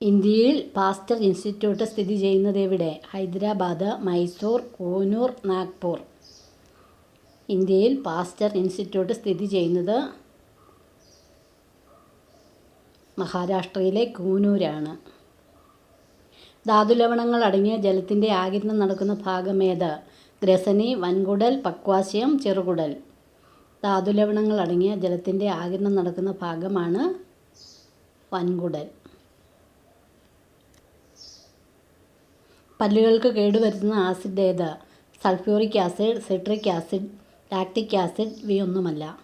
ഇന്ത്യയിൽ Pasteur institute സ്ഥിതി ചെയ്യുന്നത് എവിടെ? ഹൈദരാബാദ് മൈസൂർ കോനൂർ നാഗ്പൂർ. ഇന്ത്യയിൽ പാസ്റ്റർ ഇൻസ്റ്റിറ്റ്യൂട്ട് സ്ഥിതി ചെയ്യുന്നത് മഹാരാഷ്ട്രയിലെ കൂനൂരാണ്. ധാതുലവണങ്ങൾ അടങ്ങിയ ജലത്തിന്റെ ആകിരണം നടക്കുന്ന ഭാഗമേത് ഗ്രസനി വൻകുടൽ പക്വാശയം ചെറുകുടൽ. ധാതുലവണങ്ങൾ അടങ്ങിയ ജലത്തിന്റെ ആകിരണം നടക്കുന്ന ഭാഗമാണ് വൻകുടൽ. പല്ലുകൾക്ക് കേടുവരുത്തുന്ന ആസിഡ് ഏത്? Sulphuric acid citric acid lactic acid ഇവയൊന്നുമല്ല.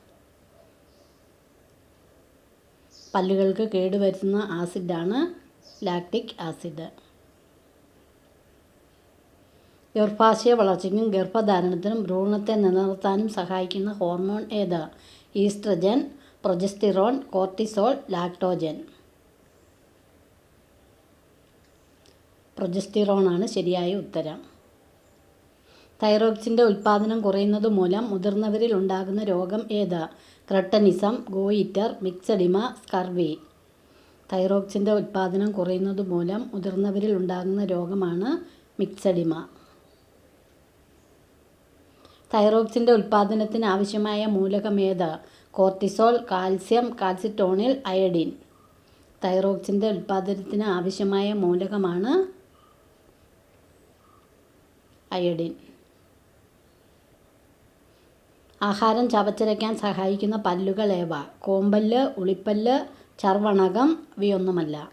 പല്ലുകൾക്ക് കേടുവരുത്തുന്ന ആസിഡാണ് ലാക്റ്റിക് ആസിഡ്. ഗർഭാശയ വളർച്ചയ്ക്കും ഗർഭധാരണത്തിനും ഭ്രൂണത്തെ നിലനിർത്താനും സഹായിക്കുന്ന ഹോർമോൺ ഏത്? Oestrogen progesterone cortisol lactogen. പ്രൊജസ്റ്റിറോണാണ് ശരിയായ ഉത്തരം. തൈറോക്സിന്റെ ഉൽപ്പാദനം കുറയുന്നത് മൂലം മുതിർന്നവരിൽ ഉണ്ടാകുന്ന രോഗം ഏത്? Cretinism goitre myxoedema scurvy. തൈറോക്സിന്റെ ഉൽപ്പാദനം കുറയുന്നത് മൂലം മുതിർന്നവരിൽ ഉണ്ടാകുന്ന രോഗമാണ് മിക്സഡിമ. തൈറോക്സിന്റെ ഉൽപ്പാദനത്തിന് ആവശ്യമായ മൂലകം ഏത്? കോർട്ടിസോൾ കാൽസ്യം കാൽസിറ്റോണിൽ അയഡിൻ. തൈറോക്സിന്റെ ഉൽപ്പാദനത്തിന് ആവശ്യമായ മൂലകമാണ് അയഡിൻ. ആഹാരം ചവച്ചരയ്ക്കാൻ സഹായിക്കുന്ന പല്ലുകൾ ഏവ? കോമ്പല്ല് ഉളിപ്പല്ല് ചർവണകം ഇവയൊന്നുമല്ല.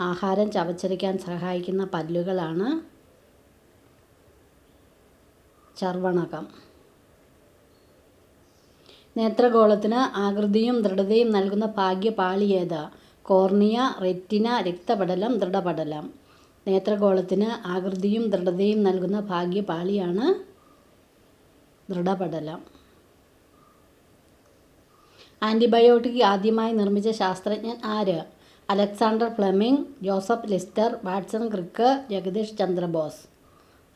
ആഹാരം ചവച്ചരയ്ക്കാൻ സഹായിക്കുന്ന പല്ലുകളാണ് ചർവണകം. നേത്രഗോളത്തിന് ആകൃതിയും ദൃഢതയും നൽകുന്ന ഭാഗ്യപാളി ഏത്? Cornea retina രക്തപടലം ദൃഢപടലം. നേത്രഗോളത്തിന് ആകൃതിയും ദൃഢതയും നൽകുന്ന ഭാഗ്യപാളിയാണ് ദൃഢപടലം. ആന്റിബയോട്ടിക് ആദ്യമായി നിർമ്മിച്ച ശാസ്ത്രജ്ഞൻ ആര്? Alexander Fleming Joseph Lister Watson Crick Jagadish Chandrabose.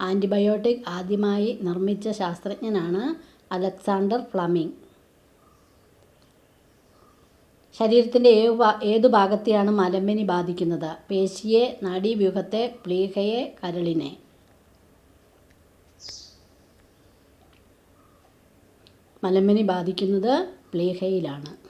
Antibiotic ആദ്യമായി നിർമ്മിച്ച ശാസ്ത്രജ്ഞനാണ് അലക്സാണ്ടർ ഫ്ലമിംഗ്. ശരീരത്തിന്റെ ഏതു ഏതു ഭാഗത്തെയാണ് മലമ്പനി ബാധിക്കുന്നത്? പേശിയെ നാഡീവ്യൂഹത്തെ പ്ലീഹയെ കരളിനെ. മലമ്പനി ബാധിക്കുന്നത് പ്ലീഹയിലാണ്.